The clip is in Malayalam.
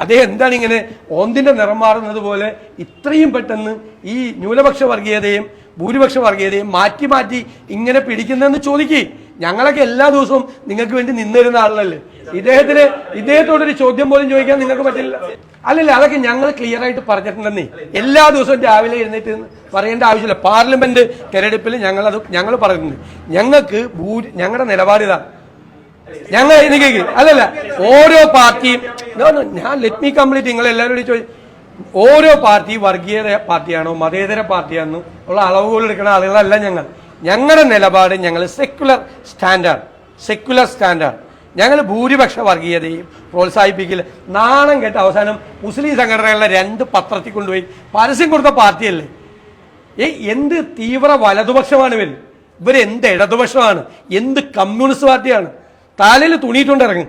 അദ്ദേഹം എന്താണ് ഇങ്ങനെ ഓന്തിന്റെ നിറം മാറുന്നത് പോലെ ഇത്രയും പെട്ടെന്ന് ഈ ന്യൂനപക്ഷ വർഗീയതയും ഭൂരിപക്ഷ വർഗീയതയും മാറ്റി മാറ്റി ഇങ്ങനെ പിടിക്കുന്നതെന്ന് ചോദിക്കേ. ഞങ്ങളൊക്കെ എല്ലാ ദിവസവും നിങ്ങൾക്ക് വേണ്ടി നിന്നിരുന്ന ആളല്ലേ ഇദ്ദേഹത്തിന് ഇദ്ദേഹത്തോടൊരു ചോദ്യം പോലും ചോദിക്കാൻ നിങ്ങൾക്ക് പറ്റില്ല. അല്ലല്ല അതൊക്കെ ഞങ്ങൾ ക്ലിയർ ആയിട്ട് പറഞ്ഞിട്ടുണ്ടെന്നേ. എല്ലാ ദിവസവും രാവിലെ എഴുന്നേറ്റ് പറയേണ്ട ആവശ്യമില്ല. പാർലമെന്റ് തെരഞ്ഞെടുപ്പിൽ ഞങ്ങൾ അത് ഞങ്ങൾ പറയുന്നുണ്ട് ഞങ്ങൾക്ക് ഭൂരി ഞങ്ങളുടെ നിലപാടിതാണ് ഞങ്ങൾ എനിക്ക് അല്ലല്ല ഓരോ പാർട്ടിയും No, നോ ഞാൻ ലെറ്റ് മീ കംപ്ലീറ്റ് നിങ്ങൾ എല്ലാവരോടും ചോദിച്ചു ഓരോ പാർട്ടി വർഗീയ പാർട്ടിയാണോ മതേതര പാർട്ടിയാണോ ഉള്ള അളവുകൾ എടുക്കുന്ന ആളുകളല്ല ഞങ്ങൾ. ഞങ്ങളുടെ നിലപാട് ഞങ്ങൾ സെക്യുലർ സ്റ്റാൻഡേർഡ് സെക്യുലർ സ്റ്റാൻഡേർഡ് ഞങ്ങൾ ഭൂരിപക്ഷ വർഗീയതയും പ്രോത്സാഹിപ്പിക്കില്ല നാണം കേട്ട അവസാനം മുസ്ലിം സംഘടനകളുടെ രണ്ട് പത്രത്തിൽ കൊണ്ടുപോയി പരസ്യം കൊടുത്ത പാർട്ടിയല്ലേ? ഏ എന്ത് തീവ്ര വലതുപക്ഷമാണ് ഇവർ ഇവരെന്ത് ഇടതുപക്ഷമാണ്? എന്ത് കമ്മ്യൂണിസ്റ്റ് പാർട്ടിയാണ്? തലയിൽ തുണിയിട്ടുണ്ട് ഇറങ്ങും.